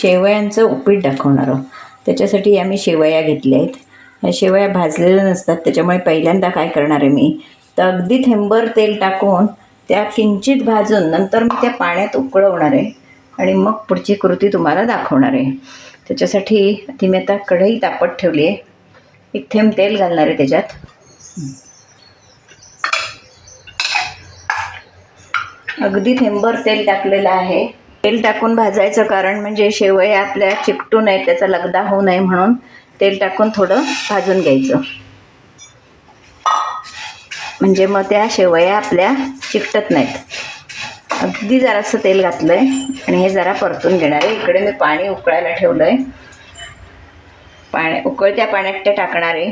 शेवयांचं उपीट दाखवणार आहोत. त्याच्यासाठी आम्ही शेवया घेतल्या आहेत. ह्या शेवया भाजलेल्या नसतात त्याच्यामुळे पहिल्यांदा काय करणार आहे मी? तर अगदी थेंबर तेल टाकून त्या किंचित भाजून नंतर मी त्या पाण्यात उकळवणार आहे आणि मग पुढची कृती तुम्हाला दाखवणार आहे. त्याच्यासाठी ती मी आता कढई तापत ठेवली आहे. एक थेंब तेल घालणार आहे त्याच्यात. अगदी थेंबर तेल टाकलेलं आहे. तेल टाकून भाजायचं कारण म्हणजे शेवया आपल्या चिकटू नये त्याचा लगदा होऊ नये म्हणून तेल टाकून थोडं भाजून घ्यायचं. म्हणजे मग त्या शेवया आपल्या चिकटत नाहीत अगदी जरासं तेल घातलं आहे आणि हे जरा परतून घेणार आहे. इकडे मी पाणी उकळायला ठेवलं आहे पाण्या उकळत्या पाण्यात ते टाकणार आहे.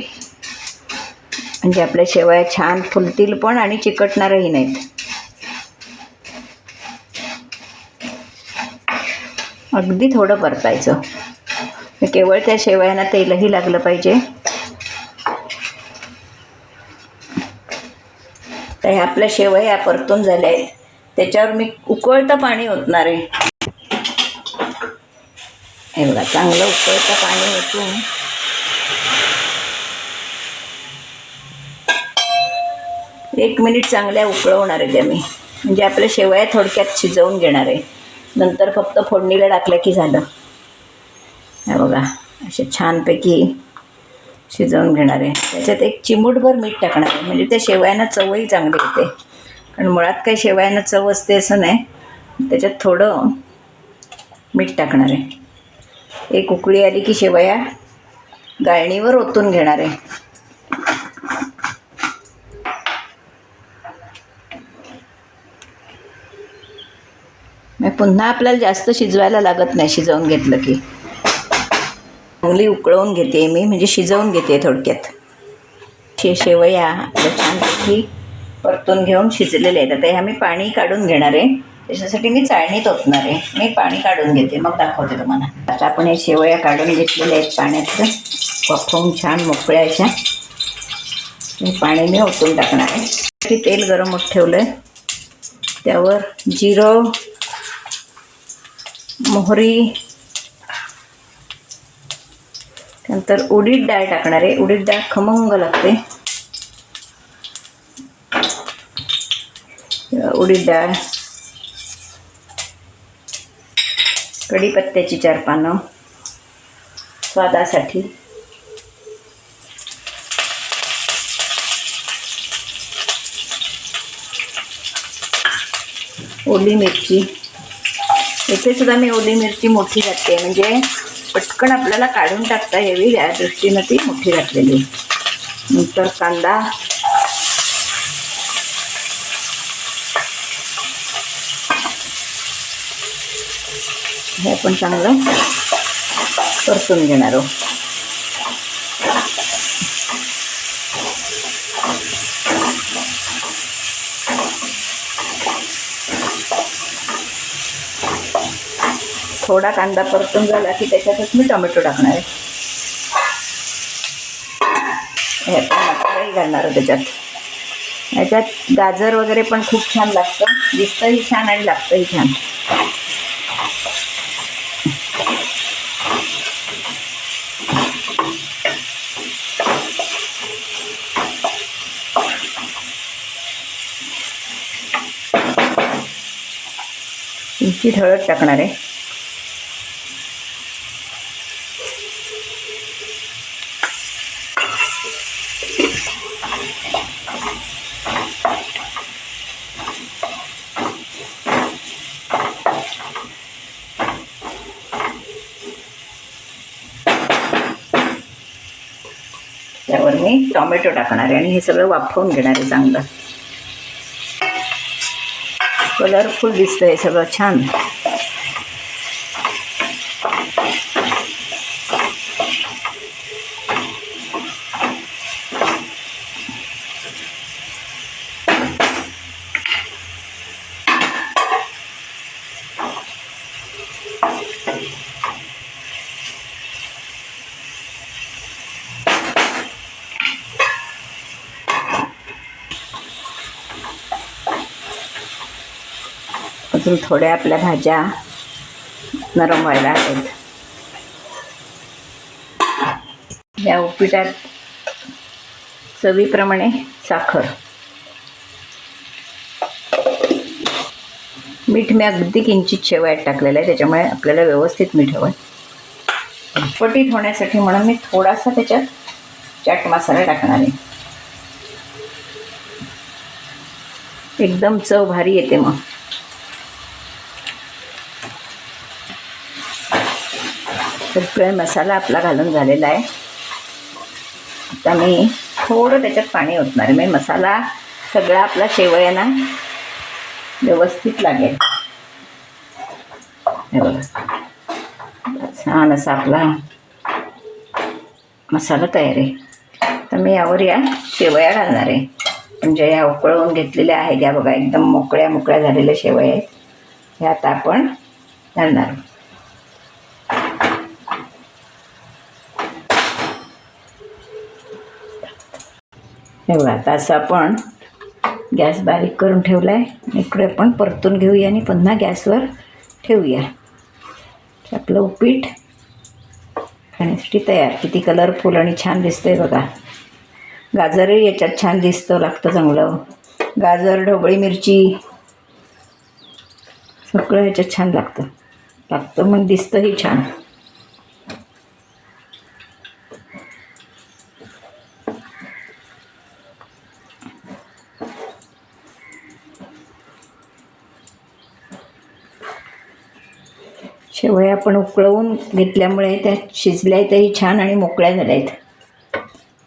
म्हणजे आपल्या शेवया छान फुलतील पण आणि चिकटणारही नाहीत अगदी थोडं परतायचं. केवळ त्या शेवयांना तेलही लागलं पाहिजे. तर ह्या आपल्या शेवया परतून झाल्या. आहेत त्याच्यावर मी उकळतं पाणी ओतणार आहे. हे बघा चांगलं उकळतं पाणी ओतून. एक मिनिट चांगल्या उकळवणार आहे त्या मी. म्हणजे आपल्या शेवया थोडक्यात शिजवून घेणार आहे. नंतर फक्त फोडणीला टाकलं की झालं. हे बघा असे छानपैकी शिजवून घेणार आहे. त्याच्यात एक चिमूटभर मीठ टाकणार आहे. म्हणजे त्या शेवयांना चवही चांगली येते. कारण मुळात काही शेवयांना चव असते असं नाही. त्याच्यात थोडं मीठ टाकणार आहे. एक उकळी आली की शेवया गाळणीवर ओतून घेणार आहे. पुन्हा आपल्याला जास्त शिजवायला लागत नाही शिजवून घेतलं की. चांगली उकळवून घेते मी म्हणजे शिजवून घेते थोडक्यात. शे शेवया आपल्या छानपैकी परतून घेऊन शिजलेले आहेत. आता ह्या मी पाणी काढून घेणार आहे. त्याच्यासाठी मी चाळणीत ओतणार आहे. मी पाणी काढून घेते. मग दाखवते तुम्हाला. आता आपण हे शेवया काढून घेतलेल्या आहेत पाण्याचं वाफवून छान मोकळ्या अशा. पाणी मी ओतून टाकणार आहे. तेल गरम होत ठेवलं आहे त्यावर जिरं मोहरी. नंतर उडीद डाळ टाकणार आहे. उडीद डाळ खमंग लागते. उडीद डाळ. कढीपत्त्याची चार पानं. स्वादासाठी. ओली मिरची. इथे सुद्धा मी ओली मिरची मोठी घातली म्हणजे पटकन आपल्याला काढून टाकता यावी या दृष्टीनं ती मोठी घातलेली नंतर कांदा. हे आपण चांगलं परतून घेणार आहोत. थोडा कांदा परतून झाला की त्याच्यातच मी टोमॅटो टाकणार आहे. हे मसालाही घालणार आहे त्याच्यात. याच्यात गाजर वगैरे पण खूप छान लागतं. दिसतंही छान आणि लागतंही छान. तुमची हळद टाकणार आहे. त्यावर मी टॉमॅटो टाकणार आहे आणि हे सगळं वाफवून घेणार आहे चांगलं. कलरफुल दिसतं हे सगळं छान. अजून थोड्या आपल्या भाज्या नरम व्हायला आहेत या उपीटात चवीप्रमाणे साखर. मीठ मी अगदी किंचित शेवयात टाकलेलं आहे त्याच्यामुळे आपल्याला व्यवस्थित मीठ हवं पटीत होण्यासाठी म्हणून मी थोडासा त्याच्यात चाट मसाला टाकणार आहे. एकदम चव भारी येते मग. तर सगळा मसाला आपला घालून झालेला आहे. आता मी थोडं त्याच्यात पाणी ओतणार आहे. म्हणजे मसाला सगळा आपला शेवयाना व्यवस्थित लागेल. हे बघा. छान असा आपला मसाला तयार आहे. तर मी यावर या शेवया घालणार आहे. म्हणजे या उकळवून घेतलेल्या आहेत या बघा एकदम मोकळ्या मोकळ्या झालेल्या शेवया आहेत. ह्या आता आपण घालणार हे बघा आता असं आपण गॅस बारीक करून ठेवला आहे इकडे आपण परतून घेऊया आणि पुन्हा गॅसवर ठेवूया. आपलं उपीट खाण्यासाठी तयार. किती कलरफुल आणि छान दिसतंय बघा. गाजरही याच्यात छान दिसतं लागतं चांगलं. गाजर ढोबळी मिरची सगळं याच्यात छान लागतं. लागतं मग दिसतंही छान. शेवया आपण उकळवून घेतल्यामुळे त्या शिजल्या त्याही छान आणि मोकळ्या झाल्या आहेत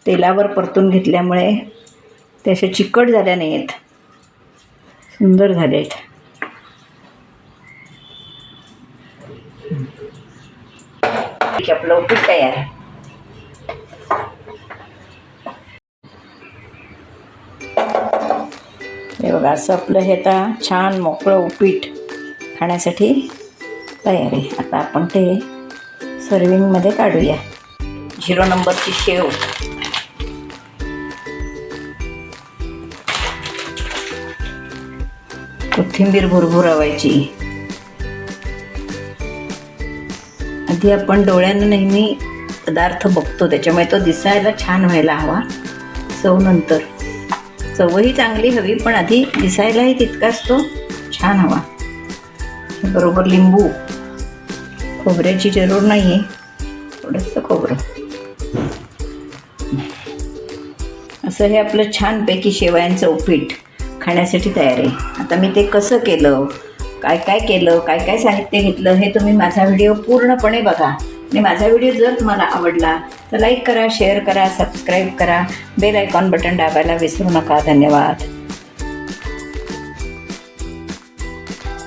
तेलावर परतून घेतल्यामुळे त्या अशा चिकट झाल्या नाही आहेत सुंदर झाले आहेत आपलं उपीट तयार. हे बघा असं आपलं हे आता छान मोकळं उपीट खाण्यासाठी तयार. आहे आता आपण ते सर्विंगमध्ये काढूया. झिरो नंबरची शेव. कोथिंबीर भुरभुरवायची. आधी आपण डोळ्यानं नेहमी पदार्थ बघतो त्याच्यामुळे तो दिसायला छान व्हायला हवा. चव नंतर. चवही चांगली हवी पण आधी दिसायलाही तितकाच तो छान हवा. बरोबर लिंबू. खोबऱ्याची जरूर नाही आहे थोडंसं खोबरं. असं हे आपलं छानपैकी शेवयांचं उपीट खाण्यासाठी तयार आहे. आता मी ते कसं केलं काय काय केलं काय काय साहित्य घेतलं हे तुम्ही माझा व्हिडिओ पूर्णपणे बघा. आणि माझा व्हिडिओ जर तुम्हाला आवडला तर लाईक करा शेअर करा सबस्क्राईब करा. बेल आयकॉन बटन दाबायला विसरू नका. धन्यवाद.